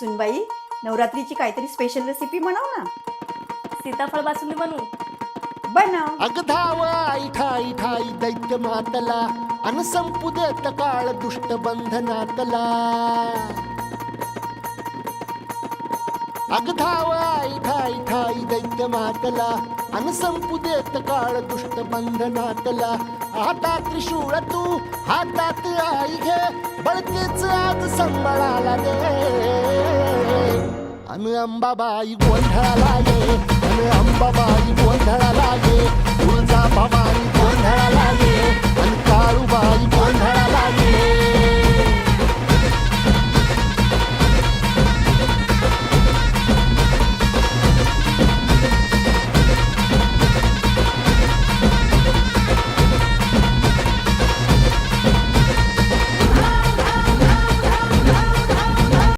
सुनबाई नवरात्रीची काहीतरी स्पेशल रेसिपी बनव ना. सीताफळ बासुंदी बनवू. बनव. अग धाव आई ठाई ठाई दैत्य मातला अन संपू देत काळ दुष्ट बंधनातला. अग धाव आई ठाई ठाई दैत्य मातला अन संपू देत काळ दुष्ट बंधनातला. आता त्रिशूळ तू हातात आई घे बळकेच आज संबळाला दे. गोंधळाला गे